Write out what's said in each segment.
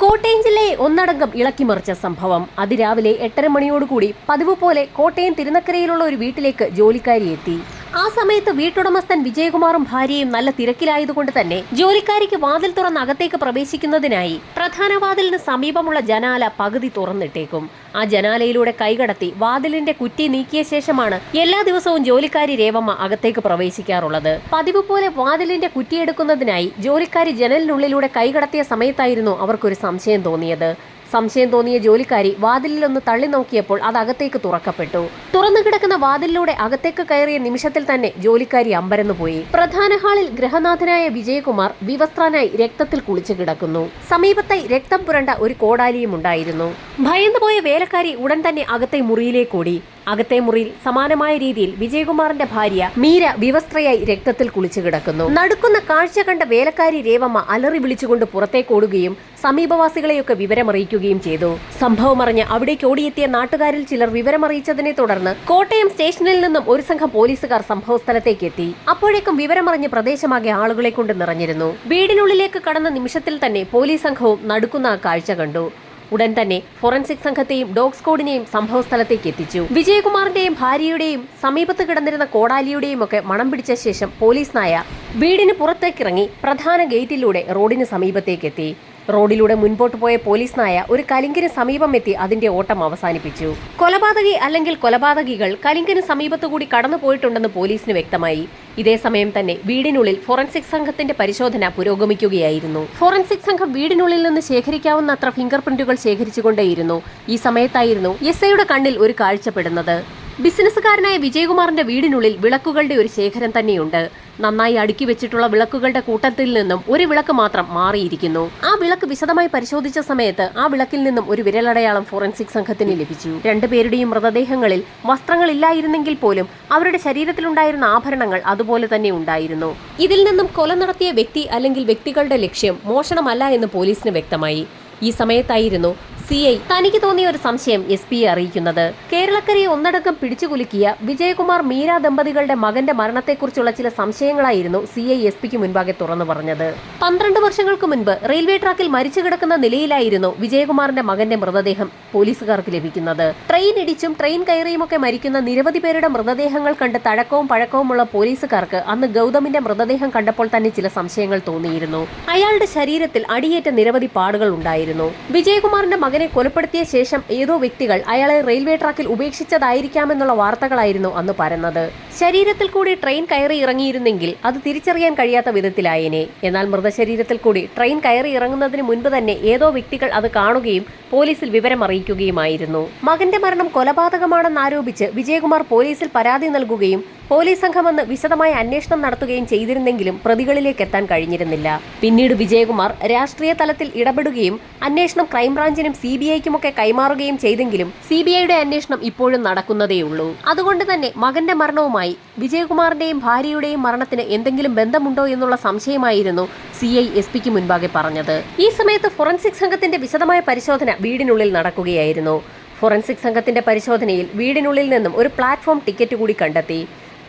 കോട്ടയം ജില്ലയെ ഒന്നടങ്കം ഇളക്കിമറിച്ച സംഭവം. അതിരാവിലെ എട്ടര മണിയോടുകൂടി പതിവ് പോലെ കോട്ടയം തിരുനക്കരയിലുള്ള ഒരു വീട്ടിലേക്ക് ജോലിക്കാരി എത്തി ആ സമയത്ത് വീട്ടുടമസ്ഥൻ വിജയകുമാറും ഭാര്യയും നല്ല തിരക്കിലായതുകൊണ്ട് തന്നെ ജോലിക്കാരിക്ക് വാതിൽ തുറന്ന് അകത്തേക്ക് പ്രവേശിക്കുന്നതിനായി പ്രധാന വാതിലിന് സമീപമുള്ള ജനാല പകുതി തുറന്നിട്ടേക്കും. ആ ജനാലയിലൂടെ കൈകടത്തി വാതിലിന്റെ കുറ്റി നീക്കിയ ശേഷമാണ് എല്ലാ ദിവസവും ജോലിക്കാരി രേവമ്മ അകത്തേക്ക് പ്രവേശിക്കാറുള്ളത്. പതിവ് പോലെ വാതിലിന്റെ കുറ്റിയെടുക്കുന്നതിനായി ജോലിക്കാരി ജനലിനുള്ളിലൂടെ കൈകടത്തിയ സമയത്തായിരുന്നു അവർക്കൊരു സംശയം തോന്നിയത്. സംശയം തോന്നിയ ജോലിക്കാരി വാതിലിലൊന്ന് തള്ളി നോക്കിയപ്പോൾ അത് അകത്തേക്ക് തുറക്കപ്പെട്ടു. തുറന്നു കിടക്കുന്ന വാതിലിലൂടെ അകത്തേക്ക് കയറിയ നിമിഷത്തിൽ തന്നെ ജോലിക്കാരി അമ്പരന്നു പോയി. പ്രധാന ഹാളിൽ ഗൃഹനാഥനായ വിജയകുമാർ വിവസ്ത്രനായി രക്തത്തിൽ കുളിച്ചു കിടക്കുന്നു. സമീപത്തായി രക്തം പുരണ്ട ഒരു കോടാലിയും ഉണ്ടായിരുന്നു. ഭയന്നുപോയ വേലക്കാരി ഉടൻ തന്നെ അകത്തെ മുറിയിലേക്ക് ഓടി. അകത്തെ മുറിയിൽ സമാനമായ രീതിയിൽ വിജയകുമാറിന്റെ ഭാര്യ മീര വിവസ്ത്രയായി രക്തത്തിൽ കുളിച്ചു കിടക്കുന്നു. നടക്കുന്ന കാഴ്ച കണ്ട വേലക്കാരി രേവമ്മ അലറി വിളിച്ചുകൊണ്ട് പുറത്തേക്ക് ഓടുകയും സമീപവാസികളെയൊക്കെ വിവരമറിയിക്കുകയും ചെയ്തു. സംഭവം അറിഞ്ഞ് അവിടേക്ക് ഓടിയെത്തിയ നാട്ടുകാരിൽ ചിലർ വിവരമറിയിച്ചതിനെ തുടർന്ന് കോട്ടയം സ്റ്റേഷനിൽ നിന്നും ഒരു സംഘം പോലീസുകാർ സംഭവസ്ഥലത്തേക്ക് എത്തി. അപ്പോഴേക്കും വിവരമറിഞ്ഞ് പ്രദേശമാകെ ആളുകളെ കൊണ്ട് നിറഞ്ഞിരുന്നു. വീടിനുള്ളിലേക്ക് കടന്ന നിമിഷത്തിൽ തന്നെ പോലീസ് സംഘവും നടുക്കുന്ന കാഴ്ച കണ്ടു. ഉടൻ തന്നെ ഫോറൻസിക് സംഘത്തെയും ഡോഗ് സ്ക്വാഡിനെയും സംഭവസ്ഥലത്തേക്ക് എത്തിച്ചു. വിജയകുമാറിന്റെയും ഭാര്യയുടെയും സമീപത്ത് കിടന്നിരുന്ന കോടാലിയുടെയും ഒക്കെ മണം പിടിച്ച ശേഷം പോലീസ് നായ വീടിന് പുറത്തേക്കിറങ്ങി പ്രധാന ഗേറ്റിലൂടെ റോഡിന് സമീപത്തേക്ക് എത്തി. റോഡിലൂടെ മുൻപോട്ട് പോയ പോലീസ് നായ ഒരു കലിങ്കിന് സമീപമെത്തി അതിന്റെ ഓട്ടം അവസാനിപ്പിച്ചു. കൊലപാതകി അല്ലെങ്കിൽ കൊലപാതകികൾ കലിങ്കിന് സമീപത്തുകൂടി കടന്നു പോയിട്ടുണ്ടെന്ന് പോലീസിന് വ്യക്തമായി. ഇതേസമയം തന്നെ വീടിനുള്ളിൽ ഫോറൻസിക് സംഘത്തിന്റെ പരിശോധന പുരോഗമിക്കുകയായിരുന്നു. ഫോറൻസിക് സംഘം വീടിനുള്ളിൽ നിന്ന് ശേഖരിക്കാവുന്ന അത്ര ഫിംഗർ പ്രിന്റുകൾ ശേഖരിച്ചുകൊണ്ടേയിരുന്നു. ഈ സമയത്തായിരുന്നു എസ് ഐയുടെ കണ്ണിൽ ഒരു കാഴ്ചപ്പെടുന്നത്. ബിസിനസ്സുകാരനായ വിജയകുമാറിന്റെ വീടിനുള്ളിൽ വിളക്കുകളുടെ ഒരു ശേഖരം തന്നെയുണ്ട്. നന്നായി അടുക്കി വെച്ചിട്ടുള്ള വിളക്കുകളുടെ കൂട്ടത്തിൽ നിന്നും ഒരു വിളക്ക് മാത്രം മാറിയിരിക്കുന്നു. ആ വിളക്ക് വിശദമായി പരിശോധിച്ച സമയത്ത് ആ വിളക്കിൽ നിന്നും ഒരു വിരലടയാളം ഫോറൻസിക് സംഘത്തിന് ലഭിച്ചു. രണ്ടുപേരുടെയും മൃതദേഹങ്ങളിൽ വസ്ത്രങ്ങളില്ലായിരുന്നെങ്കിൽ പോലും അവരുടെ ശരീരത്തിലുണ്ടായിരുന്ന ആഭരണങ്ങൾ അതുപോലെ തന്നെ ഉണ്ടായിരുന്നു. ഇതിൽ നിന്നും കൊല നടത്തിയ വ്യക്തി അല്ലെങ്കിൽ വ്യക്തികളുടെ ലക്ഷ്യം മോഷണമല്ല എന്ന് പോലീസിന് വ്യക്തമായി. ഈ സമയത്തായിരുന്നു സി ഐ. തനിക്ക് തോന്നിയ ഒരു സംശയം എസ് പിയെ അറിയിക്കുന്നത്. കേരളക്കരയെ ഒന്നടങ്കം പിടിച്ചുകുലുക്കിയ വിജയകുമാർ മീര ദമ്പതികളുടെ മകന്റെ മരണത്തെക്കുറിച്ചുള്ള ചില സംശയങ്ങളായിരുന്നു സി ഐ എസ് പിക്ക് മുൻപാകെ തുറന്നു പറഞ്ഞത്. പന്ത്രണ്ട് വർഷങ്ങൾക്ക് മുൻപ് റെയിൽവേ ട്രാക്കിൽ മരിച്ചു കിടക്കുന്ന നിലയിലായിരുന്നു വിജയകുമാറിന്റെ മകന്റെ മൃതദേഹം പോലീസുകാർക്ക് ലഭിക്കുന്നത്. ട്രെയിൻ ഇടിച്ചും ട്രെയിൻ കയറിയുമൊക്കെ മരിക്കുന്ന നിരവധി പേരുടെ മൃതദേഹങ്ങൾ കണ്ട് തഴക്കവും പഴക്കവുമുള്ള പോലീസുകാർക്ക് അന്ന് ഗൗതമിന്റെ മൃതദേഹം കണ്ടപ്പോൾ തന്നെ ചില സംശയങ്ങൾ തോന്നിയിരുന്നു. അയാളുടെ ശരീരത്തിൽ അടിയേറ്റ നിരവധി പാടുകൾ ഉണ്ടായിരുന്നു. വിജയകുമാറിന്റെ മകനെ കൊലപ്പെടുത്തിയ ശേഷം ഏതോ വ്യക്തികൾ അയാളെ റെയിൽവേ ട്രാക്കിൽ ഉപേക്ഷിച്ചതായിരിക്കാമെന്നുള്ള വാർത്തകളായിരുന്നു അന്ന് പരന്നത്. ശരീരത്തിൽ കൂടി ട്രെയിൻ കയറി ഇറങ്ങിയിരുന്നെങ്കിൽ അത് തിരിച്ചറിയാൻ കഴിയാത്ത വിധത്തിലായേനെ. എന്നാൽ മൃതശരീരത്തിൽ കൂടി ട്രെയിൻ കയറി ഇറങ്ങുന്നതിന് മുൻപ് തന്നെ ഏതോ വ്യക്തികൾ അത് കാണുകയും പോലീസിൽ വിവരം അറിയിക്കുകയുമായിരുന്നു. മകന്റെ മരണം കൊലപാതകമാണെന്നാരോപിച്ച് വിജയകുമാർ പോലീസിൽ പരാതി നൽകുകയും പോലീസ് സംഘം അന്ന് വിശദമായ അന്വേഷണം നടത്തുകയും ചെയ്തിരുന്നെങ്കിലും പ്രതികളിലേക്ക് എത്താൻ കഴിഞ്ഞിരുന്നില്ല. പിന്നീട് വിജയകുമാർ രാഷ്ട്രീയ തലത്തിൽ ഇടപെടുകയും അന്വേഷണം ക്രൈംബ്രാഞ്ചിനും സി ബി ഐക്കുമൊക്കെ കൈമാറുകയും ചെയ്തെങ്കിലും സി ബി ഐയുടെ അന്വേഷണം ഇപ്പോഴും നടക്കുന്നതേയുള്ളൂ. അതുകൊണ്ട് തന്നെ മകന്റെ മരണവുമായി വിജയകുമാറിന്റെയും ഭാര്യയുടെയും മരണത്തിന് എന്തെങ്കിലും ബന്ധമുണ്ടോ എന്നുള്ള സംശയമായിരുന്നു സി ഐ എസ് പിക്ക് മുൻപാകെ പറഞ്ഞത്. ഈ സമയത്ത് ഫോറൻസിക് സംഘത്തിന്റെ വിശദമായ പരിശോധന വീടിനുള്ളിൽ നടക്കുകയായിരുന്നു. ഫോറൻസിക് സംഘത്തിന്റെ പരിശോധനയിൽ വീടിനുള്ളിൽ നിന്നും ഒരു പ്ലാറ്റ്ഫോം ടിക്കറ്റ് കൂടി കണ്ടെത്തി.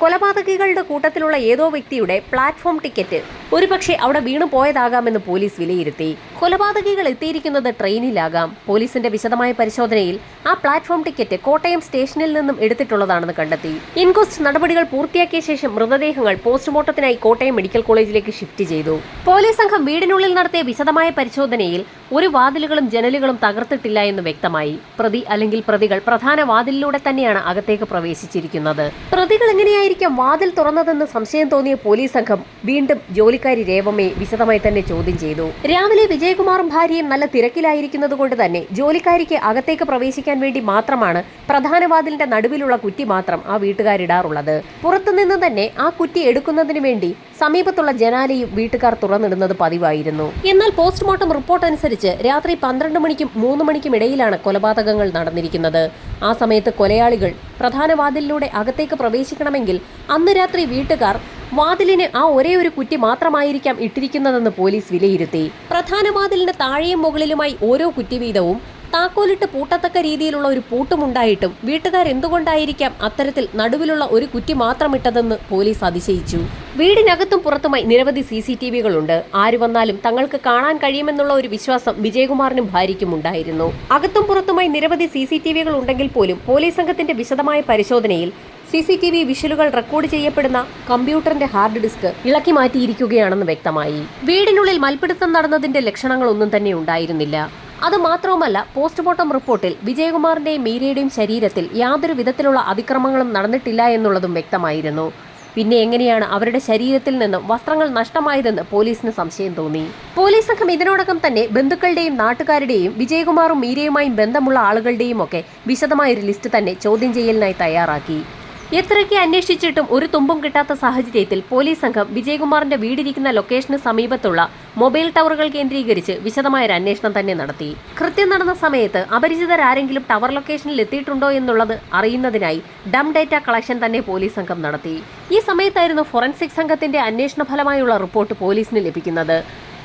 കൊലപാതകികളുടെ കൂട്ടത്തിലുള്ള ഏതോ വ്യക്തിയുടെ പ്ലാറ്റ്ഫോം ടിക്കറ്റ് ഒരുപക്ഷെ അവിടെ വീണു പോയതാകാമെന്ന് പോലീസ് വിലയിരുത്തി. കൊലപാതകികൾ എത്തിയിരിക്കുന്നത് ട്രെയിനിലാകാം. പോലീസിന്റെ വിശദമായ പരിശോധനയിൽ ആ പ്ലാറ്റ്ഫോം ടിക്കറ്റ് കോട്ടയം സ്റ്റേഷനിൽ നിന്നും എടുത്തിട്ടുള്ളതാണെന്ന് കണ്ടെത്തി. ഇൻക്വസ്റ്റ് നടപടികൾ പൂർത്തിയാക്കിയ ശേഷം മൃതദേഹങ്ങൾ പോസ്റ്റ്മോർട്ടത്തിനായി കോട്ടയം മെഡിക്കൽ കോളേജിലേക്ക് ഷിഫ്റ്റ് ചെയ്തു. പോലീസ് സംഘം വീടിനുള്ളിൽ നടത്തിയ വിശദമായ പരിശോധനയിൽ ഒരു വാതിലുകളും ജനലുകളും തകർത്തിട്ടില്ല എന്ന് വ്യക്തമായി. പ്രതി അല്ലെങ്കിൽ പ്രതികൾ പ്രധാന വാതിലിലൂടെ തന്നെയാണ് അകത്തേക്ക് പ്രവേശിച്ചിരിക്കുന്നത്. പ്രതികൾ എങ്ങനെയായിരിക്കാം വാതിൽ തുറന്നതെന്ന് സംശയം തോന്നിയ പോലീസ് സംഘം വീണ്ടും ജോലിക്കാരി രേവമ്മയെ വിശദമായി തന്നെ ചോദ്യം ചെയ്തു. രാവിലെ വിജയകുമാറും ഭാര്യയും നല്ല തിരക്കിലായിരിക്കുന്നത് കൊണ്ട് തന്നെ ജോലിക്കാരിക്ക് അകത്തേക്ക് പ്രവേശിക്കാൻ വേണ്ടി മാത്രമാണ് പ്രധാന വാതിലിന്റെ നടുവിലുള്ള കുറ്റി മാത്രം ആ വീട്ടുകാരിടാറുള്ളത് പുറത്തുനിന്ന് തന്നെ ആ കുറ്റി എടുക്കുന്നതിന് വേണ്ടി സമീപത്തുള്ള ജനാലയും വീട്ടുകാർ തുറന്നിടുന്നത് പതിവായിരുന്നു. എന്നാൽ പോസ്റ്റ്മോർട്ടം റിപ്പോർട്ട് അനുസരിച്ച് രാത്രി പന്ത്രണ്ട് മണിക്കും മൂന്ന് മണിക്കും ഇടയിലാണ് കൊലപാതകങ്ങൾ നടന്നിരിക്കുന്നത്. ആ സമയത്ത് കൊലയാളികൾ പ്രധാന വാതിലിലൂടെ അകത്തേക്ക് പ്രവേശിക്കണമെങ്കിൽ അന്ന് രാത്രി വീട്ടുകാർ വാതിലിന് ആ ഒരേ ഒരു കുറ്റി മാത്രമായിരിക്കാം ഇട്ടിരിക്കുന്നതെന്ന് പോലീസ് വിലയിരുത്തി. പ്രധാന വാതിലിന് താഴെയും മുകളിലുമായി ഓരോ കുറ്റി വീതവും താക്കോലിട്ട് പൂട്ടത്തക്ക രീതിയിലുള്ള ഒരു പൂട്ടുമുണ്ടായിട്ടും വീട്ടുകാരെന്തുകൊണ്ടായിരിക്കാം അത്തരത്തിൽ നടുവിലുള്ള ഒരു കുറ്റി മാത്രം ഇട്ടതെന്ന് പോലീസ് അതിശയിച്ചു. വീടിനകത്തും പുറത്തുമായി നിരവധി സി സി ടി വികളുണ്ട്. ആര് വന്നാലും തങ്ങൾക്ക് കാണാൻ കഴിയുമെന്നുള്ള ഒരു വിശ്വാസം വിജയകുമാറിനും ഭാര്യയ്ക്കും ഉണ്ടായിരുന്നു. അകത്തും പുറത്തുമായി നിരവധി സി സി ടി വികൾ ഉണ്ടെങ്കിൽ പോലും പോലീസ് സംഘത്തിന്റെ വിശദമായ പരിശോധനയിൽ സി സി ടി വി വിഷലുകൾ റെക്കോർഡ് ചെയ്യപ്പെടുന്ന കമ്പ്യൂട്ടറിന്റെ ഹാർഡ് ഡിസ്ക് ഇളക്കി മാറ്റിയിരിക്കുകയാണെന്ന് വ്യക്തമായി. വീടിനുള്ളിൽ മൽപിടുത്തം നടന്നതിന്റെ ലക്ഷണങ്ങളൊന്നും തന്നെ ഉണ്ടായിരുന്നില്ല. അത് മാത്രവുമല്ല പോസ്റ്റ്മോർട്ടം റിപ്പോർട്ടിൽ വിജയകുമാറിന്റെയും മീരയുടെയും ശരീരത്തിൽ യാതൊരു വിധത്തിലുള്ള അതിക്രമങ്ങളും നടന്നിട്ടില്ല എന്നുള്ളതും വ്യക്തമായിരുന്നു. പിന്നെ എങ്ങനെയാണ് അവരുടെ ശരീരത്തിൽ നിന്നും വസ്ത്രങ്ങൾ നഷ്ടമായതെന്ന് പോലീസിന് സംശയം തോന്നി. പോലീസ് സംഘം ഇതിനോടകം തന്നെ ബന്ധുക്കളുടെയും നാട്ടുകാരുടെയും വിജയകുമാറും മീരയുമായും ബന്ധമുള്ള ആളുകളുടെയും ഒക്കെ വിശദമായ ഒരു ലിസ്റ്റ് തന്നെ ചോദ്യം ചെയ്യലിനായി തയ്യാറാക്കി. എത്രയൊക്കെ അന്വേഷിച്ചിട്ടും ഒരു തുമ്പും കിട്ടാത്ത സാഹചര്യത്തിൽ പോലീസ് സംഘം വിജയകുമാറിന്റെ വീടിരിക്കുന്ന ലൊക്കേഷന് സമീപത്തുള്ള മൊബൈൽ ടവറുകൾ കേന്ദ്രീകരിച്ച് വിശദമായ ഒരു അന്വേഷണം തന്നെ നടത്തി. കൃത്യം നടന്ന സമയത്ത് അപരിചിതരാരെങ്കിലും ടവർ ലൊക്കേഷനിൽ എത്തിയിട്ടുണ്ടോ എന്നുള്ളത് അറിയുന്നതിനായി ഡം ഡേറ്റ കളക്ഷൻ തന്നെ പോലീസ് സംഘം നടത്തി. ഈ സമയത്തായിരുന്നു ഫോറൻസിക് സംഘത്തിന്റെ അന്വേഷണ ഫലമായുള്ള റിപ്പോർട്ട് പോലീസിന് ലഭിക്കുന്നത്.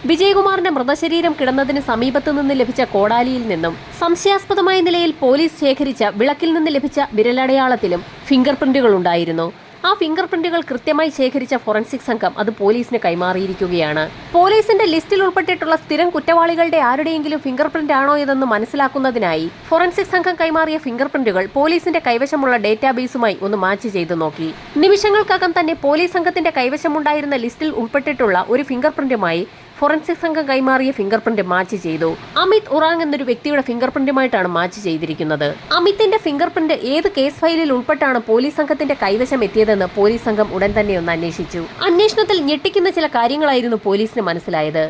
വിജയകുമാറിന്റെ മൃതശരീരം കിടന്നതിന് സമീപത്തു നിന്ന് ലഭിച്ച കോടാലിയിൽ നിന്നും സംശയാസ്പദമായ നിലയിൽ പോലീസ് ശേഖരിച്ച വിളക്കിൽ നിന്ന് ലഭിച്ച വിരലടയാളത്തിലും ഫിംഗർ പ്രിന്റുകൾ ഉണ്ടായിരുന്നു. ആ ഫിംഗർ പ്രിന്റുകൾ കൃത്യമായി ശേഖരിച്ച ഫോറൻസിക് സംഘം അത് പോലീസിന് കൈമാറിയിരിക്കുകയാണ്. പോലീസിന്റെ ലിസ്റ്റിൽ ഉൾപ്പെട്ടിട്ടുള്ള സ്ഥിരം കുറ്റവാളികളുടെ ആരുടെയെങ്കിലും ഫിംഗർ പ്രിന്റ് ആണോ ഇതെന്ന് മനസ്സിലാക്കുന്നതിനായി ഫോറൻസിക് സംഘം കൈമാറിയ ഫിംഗർ പ്രിന്റുകൾ പോലീസിന്റെ കൈവശമുള്ള ഡേറ്റാബേസുമായി ഒന്ന് മാച്ച് ചെയ്തു നോക്കി. നിമിഷങ്ങൾക്കകം തന്നെ പോലീസ് സംഘത്തിന്റെ കൈവശമുണ്ടായിരുന്ന ലിസ്റ്റിൽ ഉൾപ്പെട്ടിട്ടുള്ള ഒരു ഫിംഗർ പ്രിന്റുമായി ഫോറൻസിക് സംഘം കൈമാറിയ ഫിംഗർ പ്രിന്റ് മാച്ച് ചെയ്തു. അമിത് ഉറാങ് എന്നൊരു വ്യക്തിയുടെ ഫിംഗർ പ്രിന്റുമായിട്ടാണ് മാച്ച് ചെയ്തിരിക്കുന്നത്. അമിത്തിന്റെ ഫിംഗർ പ്രിന്റ് ഏത് കേസ് ഫയലിൽ ഉൾപ്പെട്ടാണ് പോലീസ് സംഘത്തിന്റെ കൈവശം എത്തിയതെന്ന് പോലീസ് സംഘം ഉടൻ തന്നെ ഒന്ന് അന്വേഷിച്ചു. അന്വേഷണത്തിൽ ഞെട്ടിക്കുന്ന ചില കാര്യങ്ങളായിരുന്നു പോലീസിന് മനസ്സിലായത്.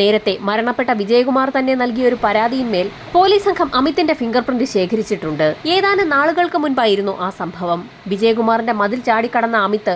നേരത്തെ മരണപ്പെട്ട വിജയകുമാർ തന്നെ നൽകിയ ഒരു പരാതിയിന്മേൽ പോലീസ് സംഘം അമിത്തിന്റെ ഫിംഗർ പ്രിന്റ് ശേഖരിച്ചിട്ടുണ്ട്. ഏതാനും നാളുകൾക്ക് മുൻപായിരുന്നു ആ സംഭവം. വിജയകുമാറിന്റെ മതിൽ ചാടിക്കടന്ന അമിത്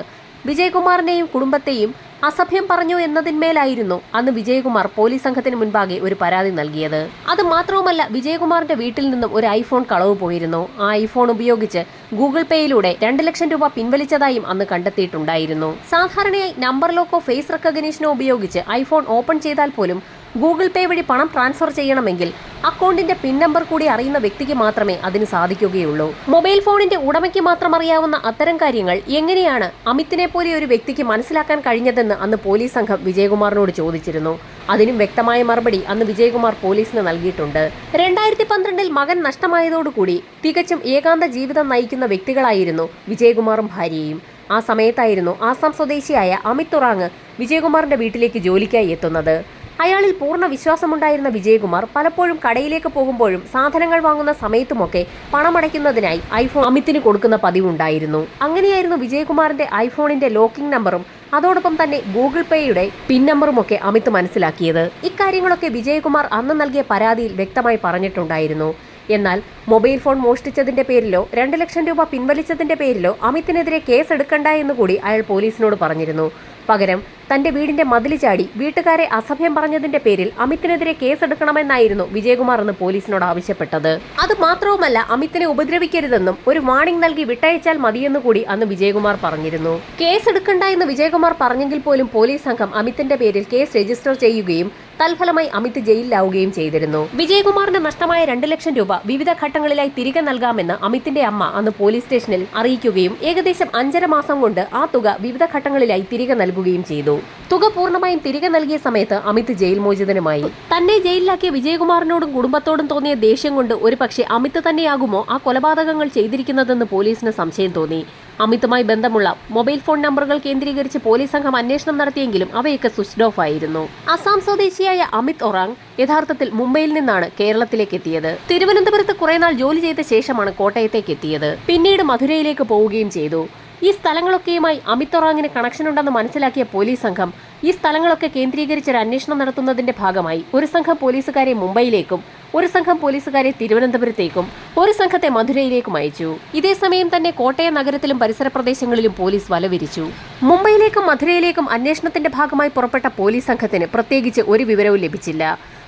വിജയകുമാറിനെയും കുടുംബത്തെയും അസഭ്യം പറഞ്ഞു എന്നതിന്മേലായിരുന്നു അന്ന് വിജയകുമാർ പോലീസ് സംഘത്തിന് മുൻപാകെ ഒരു പരാതി നൽകിയത്. അത് മാത്രവുമല്ല വിജയകുമാറിന്റെ വീട്ടിൽ നിന്നും ഒരു ഐഫോൺ കളവ് പോയിരുന്നു. ആ ഐഫോൺ ഉപയോഗിച്ച് ഗൂഗിൾ പേയിലൂടെ രണ്ട് ലക്ഷം രൂപ പിൻവലിച്ചതായും അന്ന് കണ്ടെത്തിയിട്ടുണ്ടായിരുന്നു. സാധാരണയായി നമ്പർ ലോക്കോ ഫേസ് റെക്കഗ്നീഷനോ ഉപയോഗിച്ച് ഐഫോൺ ഓപ്പൺ ചെയ്താൽ പോലും ഗൂഗിൾ പേ വഴി പണം ട്രാൻസ്ഫർ ചെയ്യണമെങ്കിൽ അക്കൗണ്ടിന്റെ പിൻ നമ്പർ കൂടി അറിയുന്ന വ്യക്തിക്ക് മാത്രമേ അതിന് സാധിക്കുകയുള്ളൂ. മൊബൈൽ ഫോണിന്റെ ഉടമയ്ക്ക് മാത്രം അറിയാവുന്ന അത്തരം കാര്യങ്ങൾ എങ്ങനെയാണ് അമിത്തിനെ പോലെ ഒരു വ്യക്തിക്ക് മനസ്സിലാക്കാൻ കഴിഞ്ഞതെന്ന് അന്ന് പോലീസ് സംഘം വിജയകുമാറിനോട് ചോദിച്ചിരുന്നു. അതിനും വ്യക്തമായ മറുപടി അന്ന് വിജയകുമാർ പോലീസിന് നൽകിയിട്ടുണ്ട്. രണ്ടായിരത്തി പന്ത്രണ്ടിൽ മകൻ നഷ്ടമായതോടുകൂടി തികച്ചും ഏകാന്ത ജീവിതം നയിക്കുന്ന വ്യക്തികളായിരുന്നു വിജയകുമാറും ഭാര്യയും. ആ സമയത്തായിരുന്നു ആസാം സ്വദേശിയായ അമിത് തുറാങ് വിജയകുമാറിന്റെ വീട്ടിലേക്ക് ജോലിക്കായി എത്തുന്നത്. അയാളിൽ പൂർണ വിശ്വാസമുണ്ടായിരുന്ന വിജയകുമാർ പലപ്പോഴും കടയിലേക്ക് പോകുമ്പോഴും സാധനങ്ങൾ വാങ്ങുന്ന സമയത്തുമൊക്കെ പണമടയ്ക്കുന്നതിനായി ഐഫോൺ അമിത്തിന് കൊടുക്കുന്ന പതിവുണ്ടായിരുന്നു. അങ്ങനെയായിരുന്നു വിജയകുമാറിന്റെ ഐഫോണിന്റെ ലോക്കിംഗ് നമ്പറും അതോടൊപ്പം തന്നെ ഗൂഗിൾ പേയുടെ പിൻ നമ്പറും ഒക്കെ അമിത് മനസ്സിലാക്കിയത്. ഇക്കാര്യങ്ങളൊക്കെ വിജയകുമാർ അന്ന് നൽകിയ പരാതിയിൽ വ്യക്തമായി പറഞ്ഞിട്ടുണ്ടായിരുന്നു. എന്നാൽ മൊബൈൽ ഫോൺ മോഷ്ടിച്ചതിന്റെ പേരിലോ രണ്ട് ലക്ഷം രൂപ പിൻവലിച്ചതിന്റെ പേരിലോ അമിത്തിനെതിരെ കേസ് എടുക്കണ്ട എന്ന് കൂടി അയാൾ പോലീസിനോട് പറഞ്ഞിരുന്നു. പകരം തന്റെ വീടിന്റെ മതിൽ ചാടി വീട്ടുകാരെ അസഭ്യം പറഞ്ഞതിന്റെ പേരിൽ അമിത്തിനെതിരെ കേസെടുക്കണമെന്നായിരുന്നു വിജയകുമാർ എന്ന് പോലീസിനോട് ആവശ്യപ്പെട്ടത്. അത് മാത്രവുമല്ല അമിത്തിനെ ഉപദ്രവിക്കരുതെന്നും ഒരു വാണിംഗ് നൽകി വിട്ടയച്ചാൽ മതിയെന്നു കൂടി അന്ന് വിജയകുമാർ പറഞ്ഞിരുന്നു. കേസെടുക്കണ്ട എന്ന് വിജയകുമാർ പറഞ്ഞെങ്കിൽ പോലും പോലീസ് സംഘം അമിത്തിന്റെ പേരിൽ കേസ് രജിസ്റ്റർ ചെയ്യുകയും തൽഫലമായി അമിത് ജയിലിലാവുകയും ചെയ്തിരുന്നു. വിജയകുമാറിന് നഷ്ടമായ രണ്ട് ലക്ഷം രൂപ വിവിധ ഘട്ടങ്ങളിലായി തിരികെ നൽകാമെന്ന് അമിത്തിന്റെ അമ്മ അന്ന് പോലീസ് സ്റ്റേഷനിൽ അറിയിക്കുകയും ഏകദേശം അഞ്ചര മാസം കൊണ്ട് ആ തുക വിവിധ ഘട്ടങ്ങളിലായി തിരികെ നൽകുകയും ചെയ്തു. തുക പൂർണമായും തിരികെ നൽകിയ സമയത്ത് അമിത് ജയിൽ മോചിതനുമായി. തന്നെ ജയിലിലാക്കിയ വിജയകുമാറിനോടും കുടുംബത്തോടും തോന്നിയ ദേഷ്യം കൊണ്ട് ഒരു പക്ഷേ അമിത് തന്നെയാകുമോ ആ കൊലപാതകങ്ങൾ ചെയ്തിരിക്കുന്നതെന്ന് പോലീസിന് സംശയം തോന്നി. അമിതുമായി ബന്ധമുള്ള മൊബൈൽ ഫോൺ നമ്പറുകൾ കേന്ദ്രീകരിച്ച് പോലീസ് സംഘം അന്വേഷണം നടത്തിയെങ്കിലും അവയൊക്കെ സ്വിച്ച്ഡ് ഓഫ് ആയിരുന്നു. അസാം സ്വദേശിയായ അമിത് ഒറാങ് യഥാർത്ഥത്തിൽ മുംബൈയിൽ നിന്നാണ് കേരളത്തിലേക്ക് എത്തിയത്. തിരുവനന്തപുരത്ത് കുറെ നാൾ ജോലി ചെയ്ത ശേഷമാണ് കോട്ടയത്തേക്ക് എത്തിയത്. പിന്നീട് മധുരയിലേക്ക് പോവുകയും ചെയ്തു. ഈ സ്ഥലങ്ങളൊക്കെയുമായി അമിത് ഒറാങ്ങിന് കണക്ഷൻ ഉണ്ടെന്ന് മനസ്സിലാക്കിയ പോലീസ് സംഘം ഈ സ്ഥലങ്ങളൊക്കെ കേന്ദ്രീകരിച്ച് ഒരു അന്വേഷണം നടത്തുന്നതിന്റെ ഭാഗമായി ഒരു സംഘം പോലീസുകാരെ മുംബൈയിലേക്കും ഒരു സംഘം പോലീസുകാരെ തിരുവനന്തപുരത്തേക്കും ഒരു സംഘത്തെ മധുരയിലേക്കും അയച്ചു. ഇതേസമയം തന്നെ കോട്ടയം നഗരത്തിലും പരിസര പ്രദേശങ്ങളിലും പോലീസ് വലവിരിച്ചു. മുംബൈയിലേക്കും മധുരയിലേക്കും അന്വേഷണത്തിന്റെ ഭാഗമായി പുറപ്പെട്ട പോലീസ് സംഘത്തിന് പ്രത്യേകിച്ച് ഒരു വിവരവും ലഭിച്ചില്ല.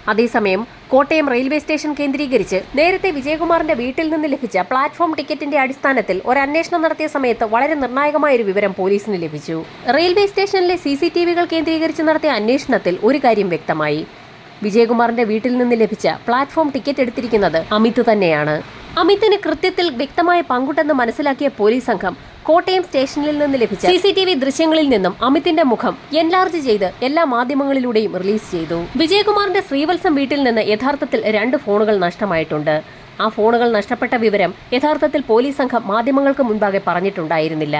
അതേസമയം കോട്ടയം റെയിൽവേ സ്റ്റേഷൻ കേന്ദ്രീകരിച്ച് നേരത്തെ വിജയകുമാറിന്റെ വീട്ടിൽ നിന്ന് ലഭിച്ച പ്ലാറ്റ്ഫോം ടിക്കറ്റിന്റെ അടിസ്ഥാനത്തിൽ ഒരു അന്വേഷണം നടത്തിയ സമയത്ത് വളരെ നിർണായകമായ ഒരു വിവരം പോലീസിന് ലഭിച്ചു. റെയിൽവേ സ്റ്റേഷനിലെ സി സി ടി വികൾ കേന്ദ്രീകരിച്ച് നടത്തിയ അന്വേഷണത്തിൽ ഒരു കാര്യം വ്യക്തമായി. വിജയകുമാറിന്റെ വീട്ടിൽ നിന്ന് ലഭിച്ച പ്ലാറ്റ്ഫോം ടിക്കറ്റ് എടുത്തിരിക്കുന്നത് അമിത് തന്നെയാണ്. അമിതിന് കൃത്യത്തിൽ വ്യക്തമായ പങ്കുണ്ടെന്ന് മനസ്സിലാക്കിയ പോലീസ് സംഘം കോട്ടയം സ്റ്റേഷനിൽ നിന്ന് ലഭിച്ച സി സി ടി വി ദൃശ്യങ്ങളിൽ നിന്നും അമിതിന്റെ മുഖം എൻലാർജ് ചെയ്ത് എല്ലാ മാധ്യമങ്ങളിലൂടെയും റിലീസ് ചെയ്തു. വിജയകുമാറിന്റെ ശ്രീവത്സം വീട്ടിൽ നിന്ന് യഥാർത്ഥത്തിൽ രണ്ട് ഫോണുകൾ നഷ്ടമായിട്ടുണ്ട്. ആ ഫോണുകൾ നഷ്ടപ്പെട്ട വിവരം യഥാർത്ഥത്തിൽ പോലീസ് സംഘം മാധ്യമങ്ങൾക്ക് മുൻപാകെ പറഞ്ഞിട്ടുണ്ടായിരുന്നില്ല.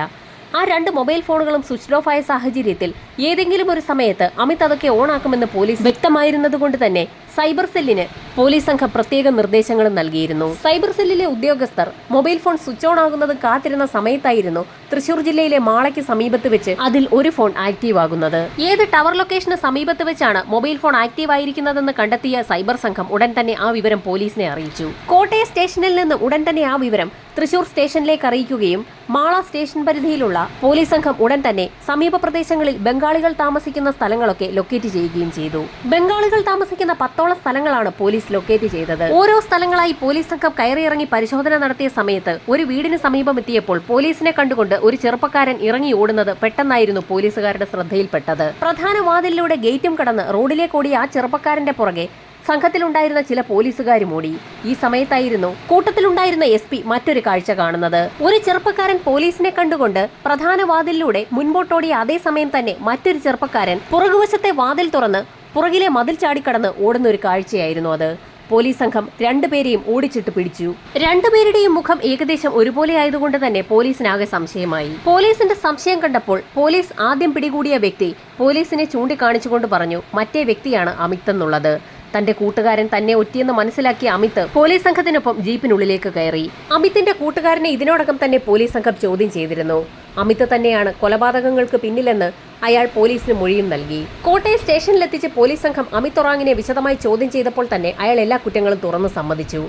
ആ രണ്ട് മൊബൈൽ ഫോണുകളും സ്വിച്ച് ഓഫ് ആയ സാഹചര്യത്തിൽ ഏതെങ്കിലും ഒരു സമയത്ത് അമിത് അതൊക്കെ ഓണാക്കുമെന്ന് പോലീസ് വ്യക്തമായിരുന്നതുകൊണ്ട് തന്നെ സൈബർ സെല്ലിന് പോലീസ് സംഘം പ്രത്യേക നിർദ്ദേശങ്ങൾ നൽകിയിരുന്നു. സൈബർ സെല്ലിലെ ഉദ്യോഗസ്ഥർ മൊബൈൽ ഫോൺ സ്വിച്ച് ഓൺ ആകുന്നത് കാത്തിരുന്ന സമയത്തായിരുന്നു തൃശൂർ ജില്ലയിലെ മാളയ്ക്ക് സമീപത്ത് വെച്ച് അതിൽ ഒരു ഫോൺ ആക്റ്റീവ് ആകുന്നത്. ഏത് ടവർ ലൊക്കേഷന് സമീപത്ത് വെച്ചാണ് മൊബൈൽ ഫോൺ ആക്റ്റീവ് ആയിരിക്കുന്നതെന്ന് കണ്ടെത്തിയ സൈബർ സംഘം ഉടൻ തന്നെ ആ വിവരം പോലീസിനെ അറിയിച്ചു. കോട്ടയം സ്റ്റേഷനിൽ നിന്ന് ഉടൻ തന്നെ ആ വിവരം തൃശൂർ സ്റ്റേഷനിലേക്ക് അറിയിക്കുകയും മാള സ്റ്റേഷൻ പരിധിയിലുള്ള പോലീസ് സംഘം ഉടൻ തന്നെ സമീപ പ്രദേശങ്ങളിൽ ബംഗാളികൾ താമസിക്കുന്ന സ്ഥലങ്ങളൊക്കെ ലൊക്കേറ്റ് ചെയ്യുകയും ചെയ്തു. ബംഗാളികൾ താമസിക്കുന്ന പത്തോളം സ്ഥലങ്ങളാണ് പോലീസ് ലൊക്കേറ്റ് ചെയ്തത്. ഓരോ സ്ഥലങ്ങളായി പോലീസ് സംഘം കയറിയിറങ്ങി പരിശോധന നടത്തിയ സമയത്ത് ഒരു വീടിന് സമീപം എത്തിയപ്പോൾ പോലീസിനെ കണ്ടുകൊണ്ട് ഒരു ചെറുപ്പക്കാരൻ ഇറങ്ങി ഓടുന്നത് പെട്ടെന്നായിരുന്നു പോലീസുകാരുടെ ശ്രദ്ധയിൽപ്പെട്ടത്. പ്രധാന വാതിലിലൂടെ ഗേറ്റും കടന്ന് റോഡിലേക്ക് ഓടിയ ആ ചെറുപ്പക്കാരന്റെ പുറകെ സംഘത്തിലുണ്ടായിരുന്ന ചില പോലീസുകാരും ഓടി. ഈ സമയത്തായിരുന്നു കൂട്ടത്തിലുണ്ടായിരുന്ന എസ് പി മറ്റൊരു കാഴ്ച കാണുന്നത്. ഒരു ചെറുപ്പക്കാരൻ പോലീസിനെ കണ്ടുകൊണ്ട് പ്രധാന വാതിലിലൂടെ മുൻപോട്ടോടിയ അതേ സമയം തന്നെ മറ്റൊരു ചെറുപ്പക്കാരൻ പുറകുവശത്തെ വാതിൽ തുറന്ന് പുറകിലെ മതിൽ ചാടിക്കടന്ന് ഓടുന്ന ഒരു കാഴ്ചയായിരുന്നു അത്. പോലീസ് സംഘം രണ്ടുപേരെയും ഓടിച്ചിട്ട് പിടിച്ചു. രണ്ടുപേരുടെയും മുഖം ഏകദേശം ഒരുപോലെ ആയതുകൊണ്ട് തന്നെ പോലീസിനാകെ സംശയമായി. പോലീസിന്റെ സംശയം കണ്ടപ്പോൾ പോലീസ് ആദ്യം പിടികൂടിയ വ്യക്തി പോലീസിനെ ചൂണ്ടിക്കാണിച്ചുകൊണ്ട് പറഞ്ഞു മറ്റേ വ്യക്തിയാണ് അമിത് എന്നുള്ളത്. തന്റെ കൂട്ടുകാരൻ തന്നെ ഒറ്റിയെന്ന് മനസ്സിലാക്കിയ അമിത് പോലീസ് സംഘത്തിനൊപ്പം ജീപ്പിനുള്ളിലേക്ക് കയറി. അമിത്തിന്റെ കൂട്ടുകാരനെ ഇതിനോടകം തന്നെ പോലീസ് സംഘം ചോദ്യം ചെയ്തിരുന്നു. അമിത് തന്നെയാണ് കൊലപാതകങ്ങൾക്ക് പിന്നിലെന്ന് അയാൾ പോലീസിന് മൊഴിയും നൽകി. കോട്ടയം സ്റ്റേഷനിലെത്തിച്ച് പോലീസ് സംഘം അമിത് ഒറാങ്ങിനെ വിശദമായി ചോദ്യം ചെയ്തപ്പോൾ തന്നെ അയാൾ എല്ലാ കുറ്റങ്ങളും തുറന്ന് സമ്മതിച്ചു.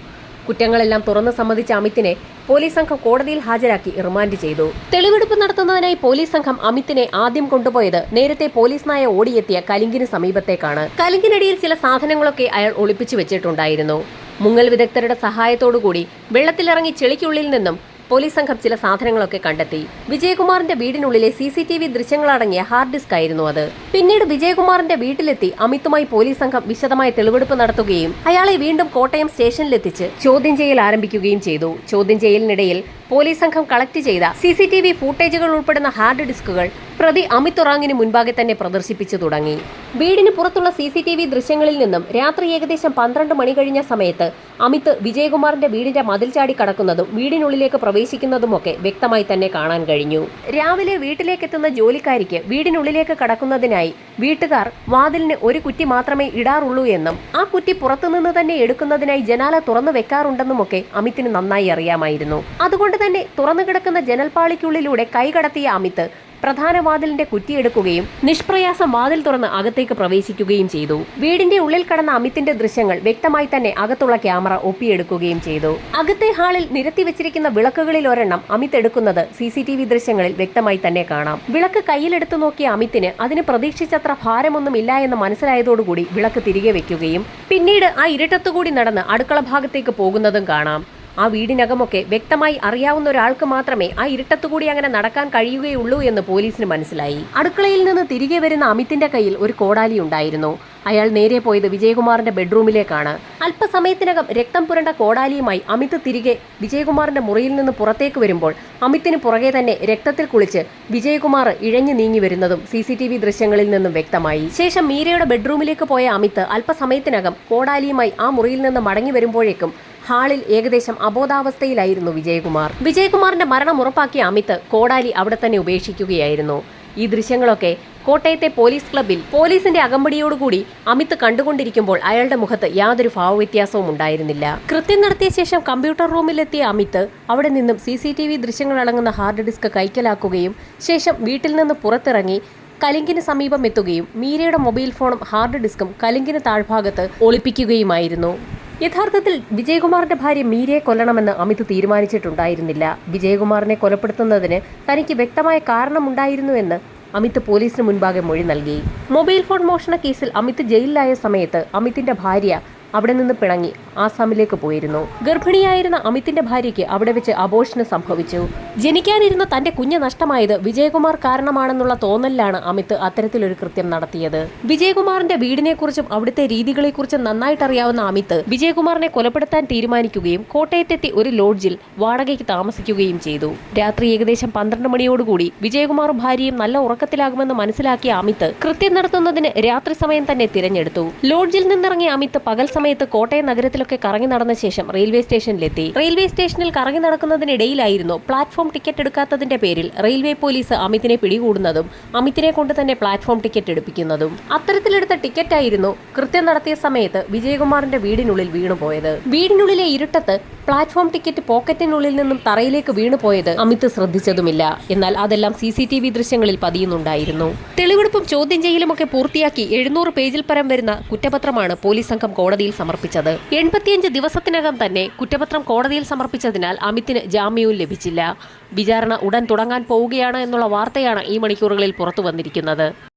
കുറ്റങ്ങളെല്ലാം തുറന്ന് സമ്മതിച്ച അമിത്തിനെ പോലീസ് സംഘം കോടതിയിൽ ഹാജരാക്കി റിമാൻഡ് ചെയ്തു. തെളിവെടുപ്പ് നടത്തുന്നതിനായി പോലീസ് സംഘം അമിത്തിനെ ആദ്യം കൊണ്ടുപോയത് നേരത്തെ പോലീസ് നായ ഓടിയെത്തിയ കലിങ്കിന് സമീപത്തേക്കാണ്. കലിങ്കിനടിയിൽ ചില സാധനങ്ങളൊക്കെ അയാൾ ഒളിപ്പിച്ചു വെച്ചിട്ടുണ്ടായിരുന്നു. മുങ്ങൽ വിദഗ്ധരുടെ സഹായത്തോടുകൂടി വെള്ളത്തിലിറങ്ങി ചെളിക്കുള്ളിൽ നിന്നും പോലീസ് സംഘം ചില സാധനങ്ങളൊക്കെ കണ്ടെത്തി. വിജയകുമാറിന്റെ വീടിനുള്ളിലെ സി സി ടി വി ദൃശ്യങ്ങളടങ്ങിയ ഹാർഡ് ഡിസ്ക് ആയിരുന്നു അത്. പിന്നീട് വിജയകുമാറിന്റെ വീട്ടിലെത്തി അമിതുമായി പോലീസ് സംഘം വിശദമായ തെളിവെടുപ്പ് നടത്തുകയും അയാളെ വീണ്ടും കോട്ടയം സ്റ്റേഷനിലെത്തിച്ച് ചോദ്യം ചെയ്യൽ ആരംഭിക്കുകയും ചെയ്തു. ചോദ്യം ചെയ്യലിനിടയിൽ പോലീസ് സംഘം കളക്ട് ചെയ്ത സി സി ടി വി ഫൂട്ടേജുകൾ ഉൾപ്പെടുന്ന ഹാർഡ് ഡിസ്കുകൾ പ്രതി അമിത് ഒറാങ്ങിന് മുൻപാകെ തന്നെ പ്രദർശിപ്പിച്ചു തുടങ്ങി. വീടിന് പുറത്തുള്ള സി സി ടി വി ദൃശ്യങ്ങളിൽ നിന്നും രാത്രി ഏകദേശം പന്ത്രണ്ട് മണി കഴിഞ്ഞ സമയത്ത് അമിത് വിജയകുമാറിന്റെ വീടിന്റെ മതിൽ ചാടി കടക്കുന്നതും വീടിനുള്ളിലേക്ക് പ്രവേശിക്കുന്നതുമൊക്കെ വ്യക്തമായി തന്നെ കാണാൻ കഴിഞ്ഞു. രാവിലെ വീട്ടിലേക്ക് എത്തുന്ന ജോലിക്കാരിക്ക് വീടിനുള്ളിലേക്ക് കടക്കുന്നതിനായി വീട്ടുകാർ വാതിലിന് ഒരു കുറ്റി മാത്രമേ ഇടാറുള്ളൂ എന്നും ആ കുറ്റി പുറത്തുനിന്ന് തന്നെ എടുക്കുന്നതിനായി ജനാല തുറന്നു വെക്കാറുണ്ടെന്നുമൊക്കെ അമിത്തിന് നന്നായി അറിയാമായിരുന്നു. അതുകൊണ്ട് തന്നെ തുറന്നു കിടക്കുന്ന ജനൽപ്പാളിക്കുള്ളിലൂടെ കൈകടത്തിയ അമിത് പ്രധാന വാതിലിന്റെ കുറ്റിയെടുക്കുകയും നിഷ്പ്രയാസം വാതിൽ തുറന്ന് അകത്തേക്ക് പ്രവേശിക്കുകയും ചെയ്തു. വീടിന്റെ ഉള്ളിൽ കടന്ന അമിത്തിന്റെ ദൃശ്യങ്ങൾ വ്യക്തമായി തന്നെ അകത്തുള്ള ക്യാമറ ഒപ്പിയെടുക്കുകയും ചെയ്തു. അകത്തെ ഹാളിൽ നിരത്തി വെച്ചിരിക്കുന്ന വിളക്കുകളിൽ ഒരെണ്ണം അമിത് എടുക്കുന്നത് സി സി ടി വി ദൃശ്യങ്ങളിൽ വ്യക്തമായി തന്നെ കാണാം. വിളക്ക് കയ്യിലെടുത്തു നോക്കിയ അമിത്തിന് അതിന് പ്രതീക്ഷിച്ചത്ര ഭാരമൊന്നുമില്ല എന്ന് മനസ്സിലായതോടുകൂടി വിളക്ക് തിരികെ വെക്കുകയും പിന്നീട് ആ ഇരുട്ടത്തുകൂടി നടന്ന് അടുക്കള ഭാഗത്തേക്ക് പോകുന്നതും കാണാം. ആ വീടിനകമൊക്കെ വ്യക്തമായി അറിയാവുന്ന ഒരാൾക്ക് മാത്രമേ ആ ഇരുട്ടത്തുകൂടി അങ്ങനെ നടക്കാൻ കഴിയുകയുള്ളൂ എന്ന് പോലീസിന് മനസ്സിലായി. അടുക്കളയിൽ നിന്ന് തിരികെ വരുന്ന അമിത്തിന്റെ കയ്യിൽ ഒരു കോടാലി ഉണ്ടായിരുന്നു. അയാൾ നേരെ പോയത് വിജയകുമാറിന്റെ ബെഡ്റൂമിലേക്കാണ്. അല്പസമയത്തിനകം രക്തം പുരണ്ട കോടാലിയുമായി അമിത് തിരികെ വിജയകുമാറിന്റെ മുറിയിൽ നിന്ന് പുറത്തേക്ക് വരുമ്പോൾ അമിത്തിന് പുറകെ തന്നെ രക്തത്തിൽ കുളിച്ച് വിജയകുമാർ ഇഴഞ്ഞു നീങ്ങി വരുന്നതും സി സി ടി വി ദൃശ്യങ്ങളിൽ നിന്നും വ്യക്തമായി. ശേഷം മീരയുടെ ബെഡ്റൂമിലേക്ക് പോയ അമിത് അല്പസമയത്തിനകം കോടാലിയുമായി ആ മുറിയിൽ നിന്ന് മടങ്ങി വരുമ്പോഴേക്കും ഹാളിൽ ഏകദേശം അബോധാവസ്ഥയിലായിരുന്നു വിജയകുമാർ. വിജയകുമാറിന്റെ മരണം ഉറപ്പാക്കിയ അമിത് കോടാലി അവിടെ തന്നെ ഉപേക്ഷിക്കുകയായിരുന്നു. ഈ ദൃശ്യങ്ങളൊക്കെ കോട്ടയത്തെ പോലീസ് ക്ലബിൽ പോലീസിന്റെ അകമ്പടിയോടുകൂടി അമിത് കണ്ടുകൊണ്ടിരിക്കുമ്പോൾ അയാളുടെ മുഖത്ത് യാതൊരു ഭാവവ്യത്യാസവും ഉണ്ടായിരുന്നില്ല. കൃത്യം നടത്തിയ ശേഷം കമ്പ്യൂട്ടർ റൂമിലെത്തിയ അമിത് അവിടെ നിന്നും സി സി ടി വി ദൃശ്യങ്ങൾ അടങ്ങുന്ന ഹാർഡ് ഡിസ്ക് കൈക്കലാക്കുകയും ശേഷം വീട്ടിൽ നിന്ന് പുറത്തിറങ്ങി കലിങ്കിന് സമീപം എത്തുകയും മീരയുടെ മൊബൈൽ ഫോണും ഹാർഡ് ഡിസ്കും കലിങ്കിന് താഴ്ഭാഗത്ത് ഒളിപ്പിക്കുകയുമായിരുന്നു. യഥാർത്ഥത്തിൽ വിജയകുമാറിന്റെ ഭാര്യ മീരയെ കൊല്ലണമെന്ന് അമിത് തീരുമാനിച്ചിട്ടുണ്ടായിരുന്നില്ല. വിജയകുമാറിനെ കൊലപ്പെടുത്തുന്നതിന് തനിക്ക് വ്യക്തമായ കാരണമുണ്ടായിരുന്നുവെന്ന് അമിത് പോലീസിന് മുൻപാകെ മൊഴി നൽകി. മൊബൈൽ ഫോൺ മോഷണ കേസിൽ അമിത് ജയിലിലായ സമയത്ത് അമിത്തിന്റെ ഭാര്യ അവിടെ നിന്ന് പിണങ്ങി ആസാമിലേക്ക് പോയിരുന്നു. ഗർഭിണിയായിരുന്ന അമിത്തിന്റെ ഭാര്യയ്ക്ക് അവിടെ വെച്ച് അബോഷന് സംഭവിച്ചു. ജനിക്കാനിരുന്ന തന്റെ കുഞ്ഞ് നഷ്ടമായത് വിജയകുമാർ കാരണമാണെന്നുള്ള തോന്നലിലാണ് അമിത് അത്തരത്തിലൊരു കൃത്യം നടത്തിയത്. വിജയകുമാറിന്റെ വീടിനെക്കുറിച്ചും അവിടുത്തെ രീതികളെക്കുറിച്ചും നന്നായിട്ട് അറിയാവുന്ന അമിത് വിജയകുമാറിനെ കൊലപ്പെടുത്താൻ തീരുമാനിക്കുകയും കോട്ടയത്തെത്തി ഒരു ലോഡ്ജിൽ വാടകയ്ക്ക് താമസിക്കുകയും ചെയ്തു. രാത്രി ഏകദേശം പന്ത്രണ്ട് മണിയോടുകൂടി വിജയകുമാറും ഭാര്യയും നല്ല ഉറക്കത്തിലാകുമെന്ന് മനസ്സിലാക്കിയ അമിത് കൃത്യം നടത്തുന്നതിന് രാത്രി സമയം തന്നെ തിരഞ്ഞെടുത്തു. ലോഡ്ജിൽ നിന്നിറങ്ങിയ അമിത് പകൽ സമയത്ത് കോട്ടയം നഗരത്തിലൊക്കെ കറങ്ങി നടന്ന ശേഷം റെയിൽവേ സ്റ്റേഷനിലെത്തി. റെയിൽവേ സ്റ്റേഷനിൽ കറങ്ങി നടക്കുന്നതിനിടയിലായിരുന്നു പ്ലാറ്റ്ഫോം ടിക്കറ്റ് എടുക്കാത്തതിന്റെ പേരിൽ റെയിൽവേ പോലീസ് അമിതിനെ പിടികൂടുന്നതും അമിതിനെ കൊണ്ട് തന്നെ പ്ലാറ്റ്ഫോം ടിക്കറ്റ് എടുപ്പിക്കുന്നതും. അത്തരത്തിലെടുത്ത ടിക്കറ്റ് ആയിരുന്നു കൃത്യം നടത്തിയ സമയത്ത് വിജയകുമാറിന്റെ വീടിനുള്ളിൽ വീണുപോയത് വീടിനുള്ളിലെ ഇരുട്ടത്ത് പ്ലാറ്റ്ഫോം ടിക്കറ്റ് പോക്കറ്റിനുള്ളിൽ നിന്നും തറയിലേക്ക് വീണുപോയത് അമിത് ശ്രദ്ധിച്ചതുമില്ല. എന്നാൽ അതെല്ലാം സി സി ടി വി ദൃശ്യങ്ങളിൽ പതിയുന്നുണ്ടായിരുന്നു. തെളിവെടുപ്പും ചോദ്യം ചെയ്യലുമൊക്കെ പൂർത്തിയാക്കി എഴുന്നൂറ് പേജിൽ പരം വരുന്ന കുറ്റപത്രമാണ് പോലീസ് സംഘം കോടതിയിൽ സമർപ്പിച്ചത്. എൺപത്തിയഞ്ച് ദിവസത്തിനകം തന്നെ കുറ്റപത്രം കോടതിയിൽ സമർപ്പിച്ചതിനാൽ അമിത്തിന് ജാമ്യവും ലഭിച്ചില്ല. വിചാരണ ഉടൻ തുടങ്ങാൻ പോവുകയാണ് എന്നുള്ള വാർത്തയാണ് ഈ മണിക്കൂറുകളിൽ പുറത്തു വന്നിരിക്കുന്നത്.